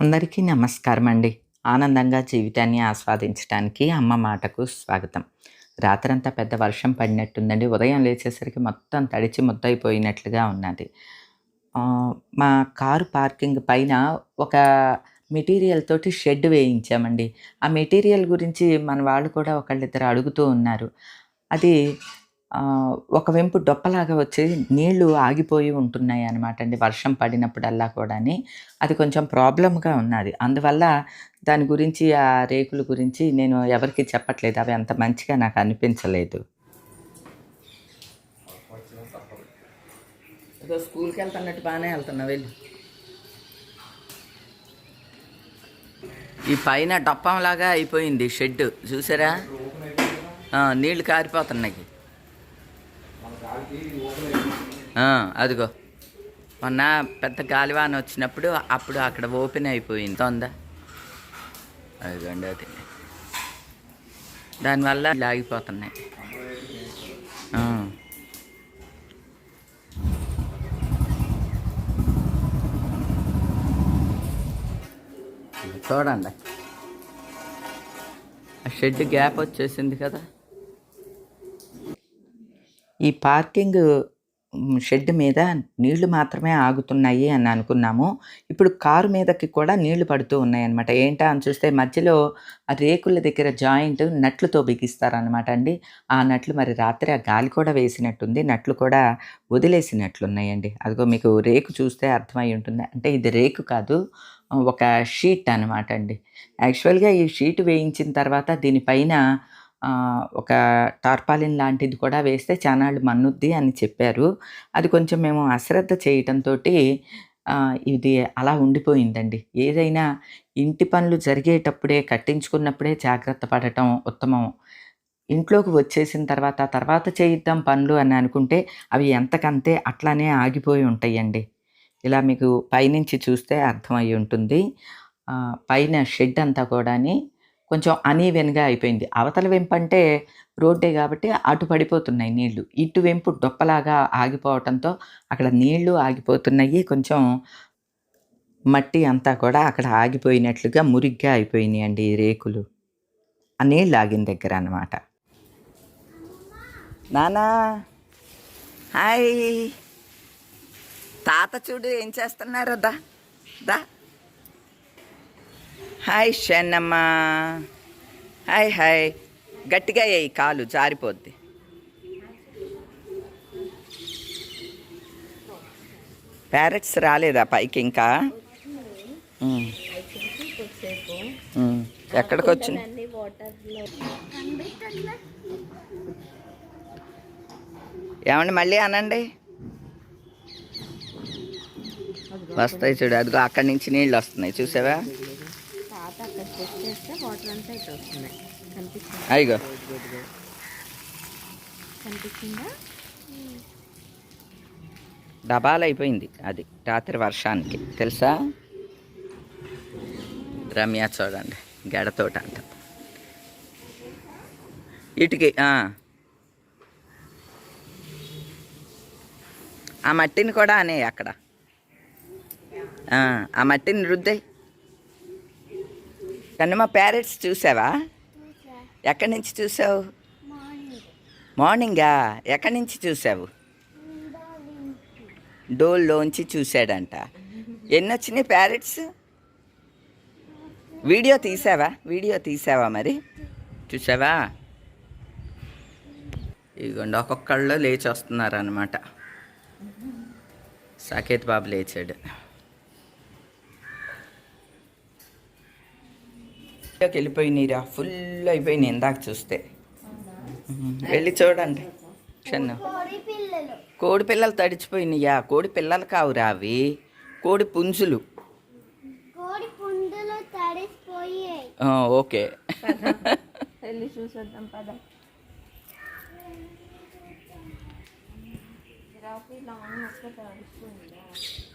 అందరికీ నమస్కారం అండి ఆనందంగా జీవితాన్ని ఆస్వాదించడానికి అమ్మ మాటకు స్వాగతం. రాత్రంతా పెద్ద వర్షం పడినట్టుందండి. ఉదయం లేచేసరికి మొత్తం తడిచి ముద్దయిపోయినట్లుగా ఉన్నది. మా కారు పార్కింగ్ పైన ఒక మెటీరియల్ తోటి షెడ్ వేయించామండి. ఆ మెటీరియల్ గురించి మన వాళ్ళు కూడా ఒకళ్ళిద్దరు అడుగుతూ ఉన్నారు. అది ఒక వెంపు డొప్పలాగా వచ్చి నీళ్ళు ఆగిపోయి ఉంటున్నాయి అనమాట అండి. వర్షం పడినప్పుడల్లా కూడాని. అది కొంచెం ప్రాబ్లమ్గా ఉన్నది. అందువల్ల దాని గురించి ఆ రేకుల గురించి నేను ఎవరికి చెప్పట్లేదు. అవి అంత మంచిగా నాకు అనిపించలేదు. స్కూల్కి వెళ్తున్నట్టు బాగానే వెళ్తున్నా వెళ్ళి. ఈ పైన డప్పంలాగా అయిపోయింది షెడ్ చూసారా? నీళ్ళు నీళ్ళు కారిపోతున్నాయి. అదిగో. మొన్న పెద్ద గాలివాన వచ్చినప్పుడు అప్పుడు అక్కడ ఓపెన్ అయిపోయింది. ఉందా అదిగోండి అది. దానివల్ల లాగిపోతున్నాయి చూడండి. ఆ షెడ్ గ్యాప్ వచ్చేసింది కదా. ఈ పార్కింగ్ షెడ్ మీద నీళ్ళు మాత్రమే ఆగుతున్నాయి అని అనుకున్నాము. ఇప్పుడు కారు మీదకి కూడా నీళ్ళు పడుతూ ఉన్నాయి అనమాట ఏంటా అని చూస్తే మధ్యలో ఆ రేకుల దగ్గర జాయింట్ నట్లుతో బిగిస్తారనమాట అండి. ఆ నట్లు మరి రాత్రి ఆ గాలి కూడా వేసినట్టుంది. నట్లు కూడా వదిలేసినట్లున్నాయండి. అదిగో మీకు రేకు చూస్తే అర్థమై ఉంటుంది. అంటే ఇది రేకు కాదు ఒక షీట్ అనమాట అండి. యాక్చువల్గా ఈ షీట్ వేయించిన తర్వాత దీనిపైన ఒక టార్పాలిన్ లాంటిది కూడా వేస్తే చానాళ్ళు మన్నుద్ది అని చెప్పారు. అది కొంచెం మేము అశ్రద్ధ చేయటంతో ఇది అలా ఉండిపోయిందండి. ఏదైనా ఇంటి పనులు జరిగేటప్పుడే కట్టించుకున్నప్పుడే జాగ్రత్త పడటం ఉత్తమం. ఇంట్లోకి వచ్చేసిన తర్వాత తర్వాత చేయిద్దాం పనులు అని అనుకుంటే అవి ఎంతకంతే అట్లానే ఆగిపోయి ఉంటాయండి. ఇలా మీకు పైనుంచి చూస్తే అర్థమై ఉంటుంది. పైన షెడ్ అంతా కూడాని కొంచెం అనీవెన్గా అయిపోయింది. అవతల వెంపు అంటే రోడ్డే కాబట్టి అటు పడిపోతున్నాయి నీళ్ళు. ఇటు వెంపు డొప్పలాగా ఆగిపోవటంతో అక్కడ నీళ్ళు ఆగిపోతున్నాయి. కొంచెం మట్టి అంతా కూడా అక్కడ ఆగిపోయినట్లుగా మురిగ్గా అయిపోయినాయి అండి ఈ రేకులు. ఆ నీళ్ళు ఆగిన దగ్గర అన్నమాట. నానా! హాయ్! తాత చూడు ఏం చేస్తున్నారు దా దా. హాయ్ షన్నమ్మ. Hi hi. గట్టిగా వేయి కాలు జారిపోద్ది. ప్యారెట్స్ రాలేదా పైకి ఇంకా? ఎక్కడికి వచ్చింది ఏమండి మళ్ళీ అనండి? వస్తాయి చూడు అదిగో అక్కడి నుంచి నీళ్ళు వస్తున్నాయి చూసావా? చెక్ చేస్తే వాటర్ అంతా ఇటు వస్తున్నాయి. కనిపిస్తుంది? అయ్యో కనిపిస్తుందా? డబాలు అయిపోయింది అది రాత్రి వర్షానికి. తెలుసా? రమ్య చూడండి గెడతోట అంట. ఇటుకి ఆ. మట్టిని కూడా అనే అక్కడ. ఆ, ఆ మట్టిని రుద్దాయి కన్నమ్మ ప్యారెట్స్ చూసావా? ఎక్కడి నుంచి చూసావు? మార్నింగా. ఎక్కడి నుంచి చూసావు? డోల్లోంచి చూశాడంట ఎన్ని వచ్చినాయి ప్యారెట్స్ వీడియో తీసావా? వీడియో తీసావా మరి? చూసావా? ఇదిగోండి ఒక్కొక్కళ్ళు లేచి వస్తున్నారు అనమాట సాకేత్ బాబు లేచాడు. వీడియోకి వెళ్ళిపోయినాయిరా. ఫుల్ అయిపోయినాయి ఇందాక చూస్తే. వెళ్ళి చూడండి. క్షణం. కోడి పిల్లలు. తడిచిపోయినాయా? కోడి పిల్లలు కావురా అవి? కోడి పుంజులు. కోడి పుండులు తడిసిపోయాయి. ఆ, ఓకే.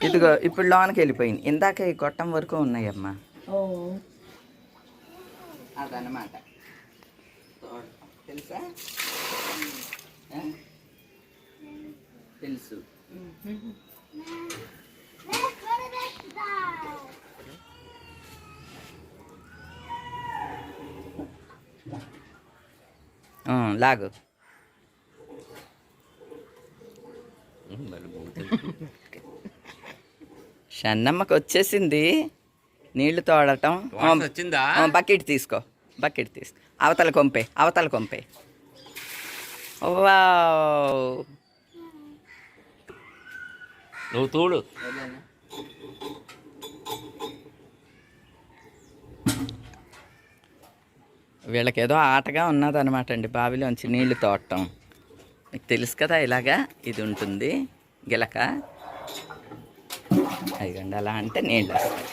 ఇదిగో ఇప్పుడు లోనకి వెళ్ళిపోయింది. ఇందాక ఈ గొట్టం వరకు ఉన్నాయమ్మా. ఓ. అదనమాట తెలుసా? తెలుసు. లాగు. షన్నమ్మకు వచ్చేసింది. నీళ్ళు తోడటం. వచ్చిందా? బకెట్ తీసుకో. బకెట్ తీసుకో. అవతల కొంపే అవతల కొంపే. వావ్. నువ్వు తోడు. వీళ్ళకి ఏదో ఆటగా ఉన్నదనమాట అండి బావిలోంచి నీళ్ళు తోడటం. మీకు తెలుసు కదా ఇలాగా ఇది ఉంటుంది. గిలక. అదిగండి అలా అంటే నీళ్ళు వస్తాయి.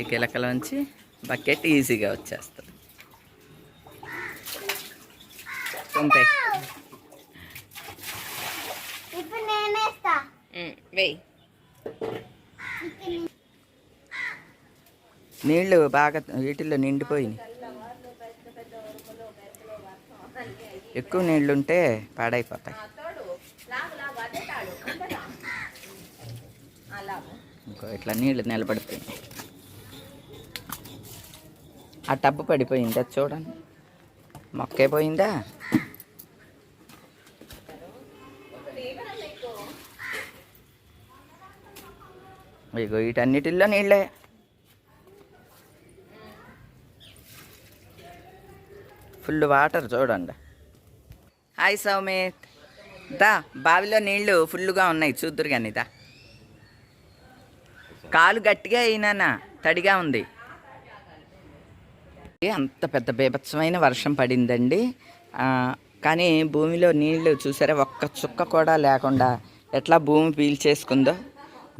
ఈ గిలకలోంచి బకెట్ ఈజీగా వచ్చేస్తుంది. వెయ్యి నీళ్ళు బాగా వీటిల్లో నిండిపోయినాయి. ఎక్కువ నీళ్ళు ఉంటే పాడైపోతాయి. ఇంకో ఇట్లా నీళ్ళు నిలబడిపోయింది ఆ టబ్బు పడిపోయిందా చూడండి. మొక్కే పోయిందా? ఇగో వీటన్నిటిల్లో నీళ్ళే. ఫుల్ వాటర్ చూడండి. హాయ్ సౌమిత్. దా బావిలో నీళ్ళు ఫుల్గా ఉన్నాయి. చూద్దురు కానీ దా. కాలు గట్టిగా అయినానా? తడిగా ఉంది. అంత పెద్ద బీభత్సమైన వర్షం పడిందండి. కానీ భూమిలో నీళ్ళు చూసారా? ఒక్క చుక్క కూడా లేకుండా ఎట్లా భూమి పీల్చేసుకుందో?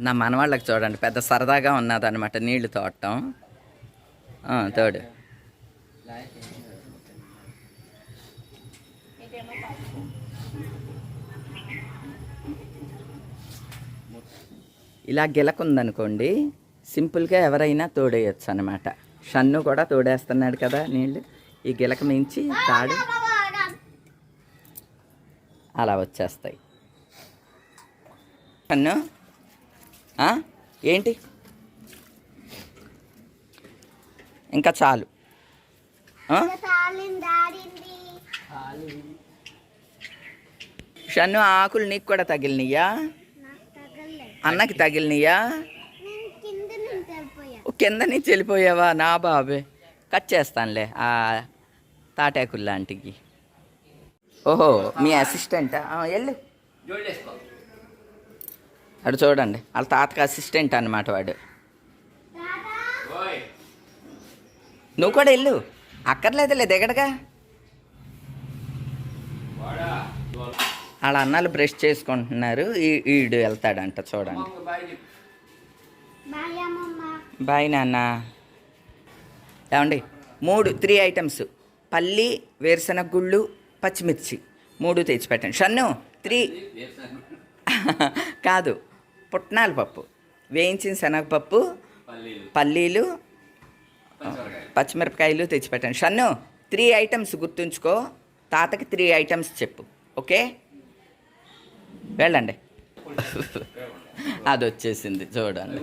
నా మనవాళ్ళకి చూడండి పెద్ద సరదాగా ఉన్నదన్నమాట నీళ్ళు తోడటం తోడు. ఇలా గిలకుందనుకోండి సింపుల్గా ఎవరైనా తోడేయచ్చు అనమాట షన్ను కూడా తోడేస్తున్నాడు కదా నీళ్ళు. ఈ గిలక మించి తాడు. అలా వచ్చేస్తాయి. షన్ను? ఏంటి? ఇంకా చాలు. షన్ను ఆకులు నీకు కూడా తగిలినయ్యా నాకు తగలే అన్నకి తగిలినయ్యా నేను కింద నుంచి వెళ్ళిపోయా ఓ, కింద నుంచి వెళ్ళిపోయావా? నా బాబే. కట్ చేస్తానులే ఆ తాటాకులు లాంటికి. ఓహో మీ అసిస్టెంటా? వెళ్ళు. జోడేసుకో అటు చూడండి వాళ్ళ తాతకి అసిస్టెంట్ అన్నమాట వాడు. నువ్వు కూడా వెళ్ళు. అక్కర్లేదులే దిగడగా. వాళ్ళ అన్నాలు బ్రష్ చేసుకుంటున్నారు. ఈ- ఈడు వెళ్తాడంట చూడండి. బాయ్ నాన్న. ఏమండి? మూడు త్రీ ఐటమ్స్ పల్లి వేరుశనగ గుళ్ళు పచ్చిమిర్చి. మూడు తెచ్చిపెట్టండి. షన్ను త్రీ కాదు పుట్నాల పప్పు. వేయించిన శనగపప్పు పల్లీలు పచ్చిమిరపకాయలు తెచ్చిపెట్టండి. షన్ను త్రీ ఐటమ్స్ గుర్తుంచుకో. తాతకి త్రీ ఐటమ్స్ చెప్పు. ఓకే? వెళ్ళండి. అది వచ్చేసింది చూడండి.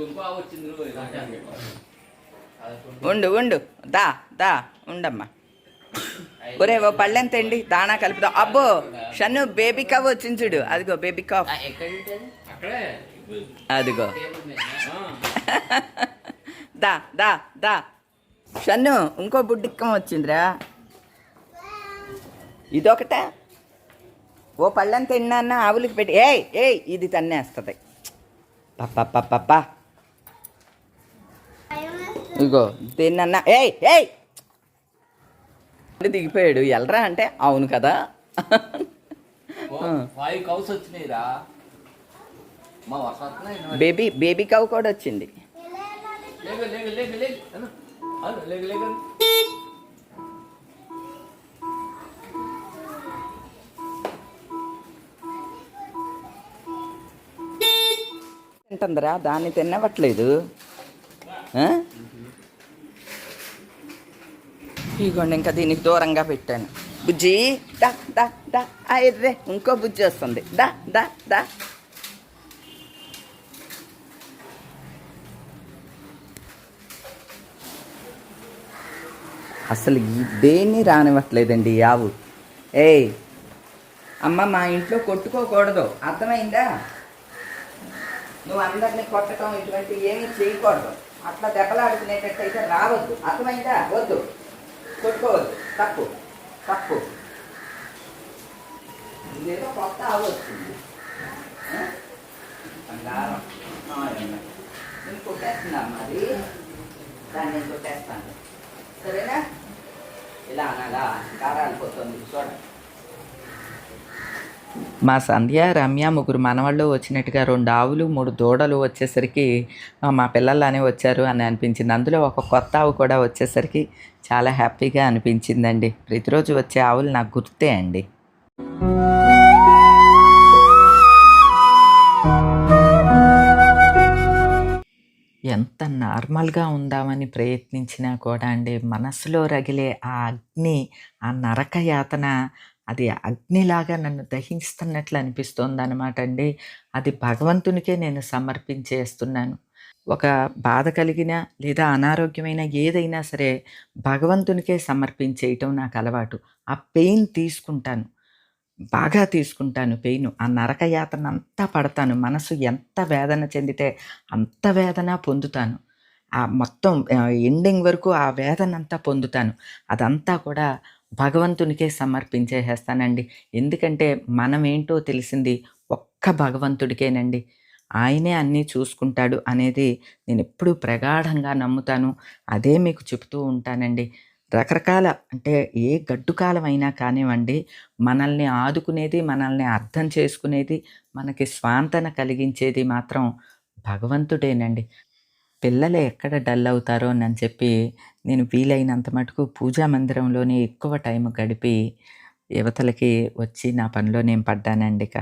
ఉండు ఉండు. దా దా ఉండమ్మా. ఒరే ఓ పళ్ళెం తెండి దాణా కలుపుదాం. అబ్బో షన్ను బేబీ కవ్ వచ్చింది చూడు. అదిగో బేబీ కవ్. అక్కడే. అదిగో. దా దా దా. షన్ను ఇంకో బుడ్డిక్కం వచ్చిందిరా. ఇదొకటే. ఓ పళ్ళెం తిన్నా ఆవులకి పెట్టి. ఏయ్ ఏయ్ ఇది తన్నేస్తుంది. పప్ప వేస్తుంది. ఇగో. తిన్నన్నా. ఏయ్ ఏయ్! దిగిపోయాడు. ఎల్రా అంటే అవును కదా. ఫైవ్ కౌస్ వచ్చినాయిరా. బేబీ బేబీ కవ్ కూడా వచ్చింది. తింటుందిరా దాన్ని తినవట్లేదు. ఇగోండి ఇంకా దీనికి దూరంగా పెట్టాను. బుజ్జి దా దా దా. ఆ ఇంకో బుజ్జి వస్తుంది. దా దా దా. అసలు దేన్ని రానివ్వట్లేదండి యావు ఆవు? ఏయ్ అమ్మ మా ఇంట్లో కొట్టుకోకూడదు. అర్థమైందా? నువ్వు అందరినీ కొట్టడం ఇటువంటి ఏమీ చేయకూడదు. అట్లా దెబ్బలాడుకునేటట్టయితే రావద్దు. అర్థమైందా? వద్దు. కొట్టుకోవద్దు. తప్పు. తప్పు. ఇదేదో కొత్త అవ్వచ్చు. బంగారం. నేను కొట్టేస్తున్నా మరి. దాన్ని నేను కొట్టేస్తాను. సరేనా? ఇలా అనగా కారాలు పోతుంది. చూడండి. మా సంధ్య రమ్య ముగ్గురు మనవాళ్ళు వచ్చినట్టుగా రెండు ఆవులు మూడు దూడలు వచ్చేసరికి మా పిల్లల్లానే వచ్చారు అని అనిపించింది. అందులో ఒక కొత్త ఆవు కూడా వచ్చేసరికి చాలా హ్యాపీగా అనిపించిందండి. ప్రతిరోజు వచ్చే ఆవులు నాకు గుర్తే అండి. ఎంత నార్మల్గా ఉందామని ప్రయత్నించినా కూడా అండి మనసులో రగిలే ఆ అగ్ని ఆ నరక యాతన అది అగ్నిలాగా నన్ను దహిస్తున్నట్లు అనిపిస్తోంది అనమాట అండి. అది భగవంతునికే నేను సమర్పించేస్తున్నాను. ఒక బాధ కలిగిన లేదా అనారోగ్యమైన ఏదైనా సరే భగవంతునికే సమర్పించేయటం నాకు అలవాటు. ఆ పెయిన్ తీసుకుంటాను. బాగా తీసుకుంటాను పెయిన్. ఆ నరకయాతన అంతా పడతాను. మనసు ఎంత వేదన చెందితే అంత వేదన పొందుతాను. ఆ మొత్తం ఎండింగ్ వరకు ఆ వేదన అంతా పొందుతాను. అదంతా కూడా భగవంతునికే సమర్పించేసేస్తానండి ఎందుకంటే మనం ఏంటో తెలిసింది ఒక్క భగవంతుడికేనండి. ఆయనే అన్నీ చూసుకుంటాడు అనేది నేను ఎప్పుడూ ప్రగాఢంగా నమ్ముతాను. అదే మీకు చెప్తూ ఉంటానండి. రకరకాల అంటే ఏ గడ్డుకాలం అయినా కానివ్వండి మనల్ని ఆదుకునేది మనల్ని అర్థం చేసుకునేది మనకి స్వాంతన కలిగించేది మాత్రం భగవంతుడేనండి. పిల్లలు ఎక్కడ డల్ అవుతారో అని చెప్పి నేను వీలైనంత మటుకు పూజా మందిరంలోనే ఎక్కువ టైం గడిపి యువతలకి వచ్చి నా పనిలో నేను పడ్డానండి ఇక.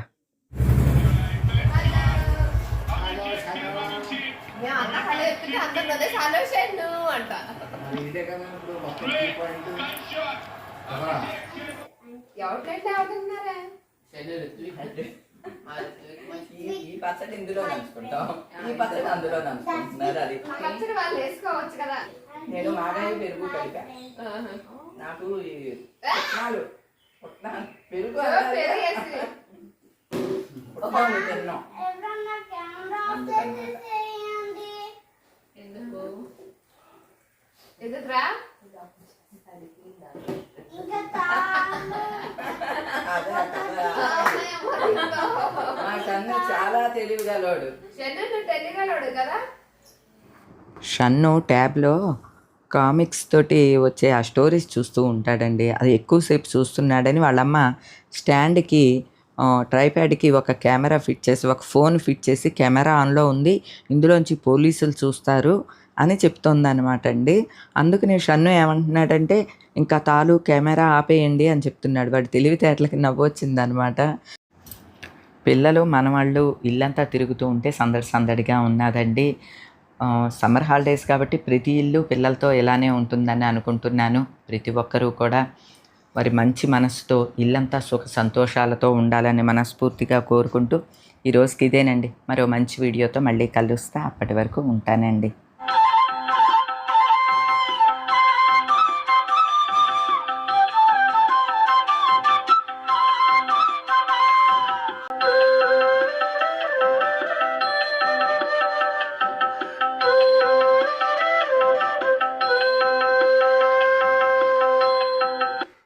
మేము అన్న ఈ- పచ్చడి ఇందులో నంచుకుంటాం ఈ పచ్చడి అందులో నంచుకుంటున్నారు అది. పచ్చడి వాళ్ళు వేసుకోవచ్చు కదా. నేను మాగాయి పెరుగు కలిపా. నాకు ఈ పుట్నాలు పుట్నాలు పెరుగు తిన్నాం. ఎందుకు? ఇంకా కదా. మా కన్ను చాలా తెలివిగలోడు చెన్ను నువ్వు టెలిగలడు కదా? షన్ను ట్యాబ్లో కామిక్స్ తోటి వచ్చే ఆ స్టోరీస్ చూస్తూ ఉంటాడండి. అది ఎక్కువసేపు చూస్తున్నాడని వాళ్ళమ్మ స్టాండ్కి ట్రైప్యాడ్కి ఒక కెమెరా ఫిట్ చేసి ఒక ఫోన్ ఫిట్ చేసి కెమెరా ఆన్లో ఉంది. ఇందులోంచి పోలీసులు చూస్తారు అని చెప్తోందనమాట అండి. అందుకని షన్ను ఏమంటున్నాడంటే ఇంకా తాలు కెమెరా ఆపేయండి అని చెప్తున్నాడు. వాడి తెలివితేటలకి నవ్వు వచ్చిందనమాట పిల్లలు మనవాళ్ళు ఇల్లంతా తిరుగుతూ ఉంటే సందడి సందడిగా ఉన్నదండి. సమ్మర్ హాలిడేస్ కాబట్టి ప్రతి ఇల్లు పిల్లలతో ఇలానే ఉంటుందని అనుకుంటున్నాను. ప్రతి ఒక్కరూ కూడా మరి మంచి మనసుతో ఇల్లంతా సుఖ సంతోషాలతో ఉండాలని మనస్ఫూర్తిగా కోరుకుంటూ ఈ రోజుకి ఇదేనండి. మరో మంచి వీడియోతో మళ్ళీ కలుస్తా. అప్పటి వరకు ఉంటానండి.